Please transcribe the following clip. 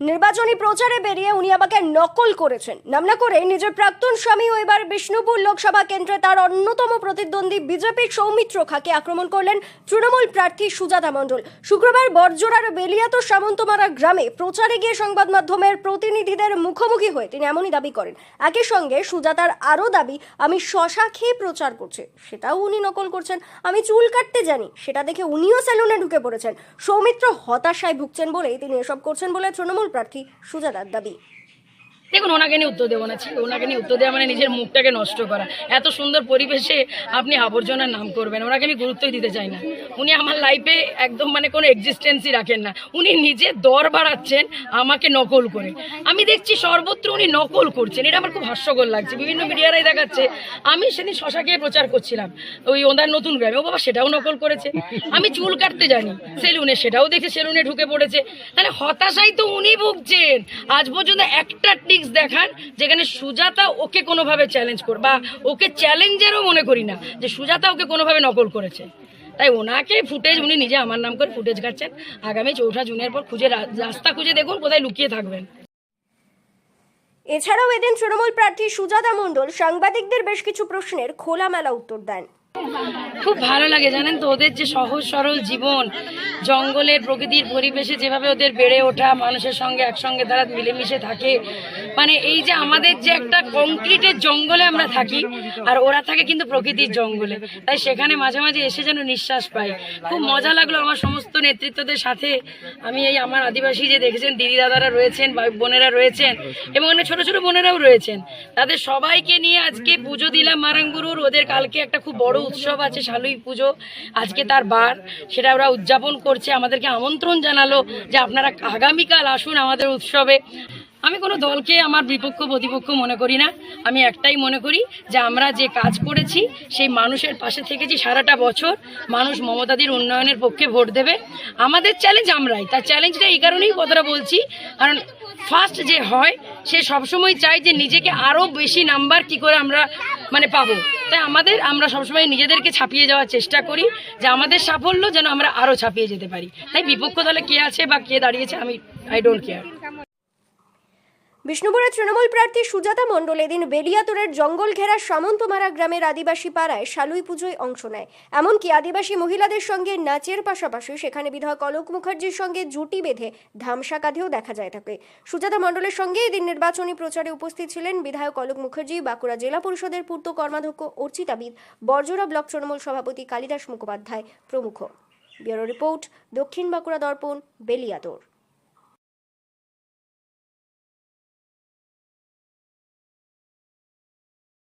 নির্বাচনী প্রচারে বেরিয়ে উনি আমাকে নকল করেছেন। নাম না করে নিজের প্রাক্তন স্বামী এবার বিষ্ণুপুর লোকসভা কেন্দ্রে তার অন্যতম প্রতিদ্বন্দ্বী বিজেপির সৌমিত্র খাকে আক্রমণ করলেন তৃণমূল প্রার্থী সুজাতা মণ্ডল। শুক্রবার বর্জরার বেলিয়াত সামন্তমারা গ্রামে প্রচারে গিয়ে সংবাদ মাধ্যমের প্রতিনিধিদের মুখোমুখি হয়ে তিনি এমনই দাবি করেন। একই সঙ্গে সুজাতার আরও দাবি, আমি শশা খেয়ে প্রচার করছি, সেটাও উনি নকল করছেন। আমি চুল কাটতে জানি, সেটা দেখে উনিও সেলুনে ঢুকে পড়েছেন। সৌমিত্র হতাশায় ভুগছেন বলেই তিনি এসব করছেন বলে তৃণমূল প্রার্থী সুজাতার দাবি। দেখুন, ওনাকে নিয়ে উত্তর দেবো না, ছি, ওনাকে নিয়ে উত্তর দেওয়া মানে নিজের মুখটাকে নষ্ট করা। এত সুন্দর পরিবেশে আপনি আবর্জনার নাম করবেন, ওনাকে আমি গুরুত্বই দিতে চাই না। উনি আমার লাইফে একদম মানে কোনো এক্সিস্টেন্সই রাখেন না। উনি নিজে দর বাড়াচ্ছেন আমাকে নকল করে। আমি দেখছি সর্বত্র উনি নকল করছেন, এটা আমার খুব হাস্যকর লাগছে। বিভিন্ন মিডিয়ারাই দেখাচ্ছে, আমি সেদিন শশাকে প্রচার করছিলাম, ওই ওনার নতুন গ্রামে। ও বাবা, সেটাও নকল করেছে। আমি চুল কাটতে জানি, সেলুনে সেটাও দেখে সেলুনে ঢুকে পড়েছে। তাহলে হতাশাই তো উনি ভুগছেন। আজ পর্যন্ত একটা টিক্স দেখান যেখানে সুজাতা ওকে কোনোভাবে চ্যালেঞ্জ কর বা ওকে চ্যালেঞ্জেরও মনে করি না যে সুজাতা ওকে কোনোভাবে নকল করেছে। তাই ওনাকে ফুটেজ উনি নিজে আমার নাম করে ফুটেজ কাটছেন। আগামী চৌঠা জুনের পর খুঁজে রাস্তা খুঁজে দেখুন কোথায় লুকিয়ে থাকবেন। এছাড়াও এদিন তৃণমূল প্রার্থী সুজাতা মণ্ডল সাংবাদিকদের বেশ কিছু প্রশ্নের খোলামেলা উত্তর দেন। খুব ভালো লাগে জানেন তো ওদের যে সহজ সরল জীবন জঙ্গলের প্রকৃতির পরিবেশে যেভাবে ওদের বেড়ে ওঠা, মানুষের সঙ্গে একসঙ্গে তারা মিলেমিশে থাকে। মানে এই যে আমাদের যে একটা কংক্রিটের জঙ্গলে আমরা থাকি, আর ওরা থাকে কিন্তু প্রকৃতির জঙ্গলে। তাই সেখানে মাঝে মাঝে এসে যেন নিঃশ্বাস পাই খুব মজা লাগল আমার সমস্ত নেতৃত্বদের সাথে। আমি এই আমার আদিবাসী যে দেখেছেন, দিদি দাদারা রয়েছেন বোনেরা রয়েছেন, এবং অনেক ছোট ছোট বোনেরাও রয়েছেন। তাদের সবাইকে নিয়ে আজকে পুজো দিলাম মারাঙ্গুরুর। ওদের কালকে একটা খুব বড় উৎসব আছে, শালুই পুজো। আজকে তার বার, সেটা ওরা উদযাপন করছে, আমাদেরকে আমন্ত্রণ জানালো যে আপনারা আগামীকাল আসুন আমাদের উৎসবে। আমি কোনো দলকে আমার বিপক্ষ, প্রতিপক্ষ মনে করি না। আমি একটাই মনে করি যে আমরা যে কাজ করেছি, সেই মানুষের পাশে থেকেছি সারাটা বছর। মানুষ মমতাদির উন্নয়নের পক্ষে ভোট দেবে। আমাদের চ্যালেঞ্জ আমরাই। তার চ্যালেঞ্জটা এই কারণেই কথাটা বলছি, কারণ ফার্স্ট যে হয়, সে সবসময় চাই যে নিজেকে আরও বেশি নাম্বার কি করে আমরা মানে পাবো। তাই আমাদের, আমরা সবসময় নিজেদেরকে ছাপিয়ে যাওয়ার চেষ্টা করি যে আমাদের সাফল্য যেন আমরা আরও ছাপিয়ে যেতে পারি। তাই বিপক্ষ দলে কে আছে বা কে দাঁড়িয়েছে আমি আই ডোন্ট কেয়ার বিষ্ণুপুরের তৃণমূল প্রার্থী সুজাতা মণ্ডল এদিন বেলিয়াতুরের জঙ্গল ঘেরা সামন্তমারা গ্রামের আদিবাসী পাড়ায় শালুই পুজোয় অংশ নেয়। এমনকি আদিবাসী মহিলাদের সঙ্গে নাচের পাশাপাশি সেখানে বিধায়ক অলোক মুখার্জির সঙ্গে জুটি বেঁধে ধামসা কাঁধেও দেখা যায় থাকে। সুজাতা মণ্ডলের সঙ্গে এদিন নির্বাচনী প্রচারে উপস্থিত ছিলেন বিধায়ক অলোক মুখার্জি, বাঁকুড়া জেলা পরিষদের পূর্ত কর্মাধ্যক্ষ অর্চিতাবিদ বর্জরা ব্লক তৃণমূল সভাপতি কালিদাস মুখোপাধ্যায় প্রমুখ। ব্যুরো রিপোর্ট, দক্ষিণ বাঁকুড়া দর্পণ, বেলিয়াতুর।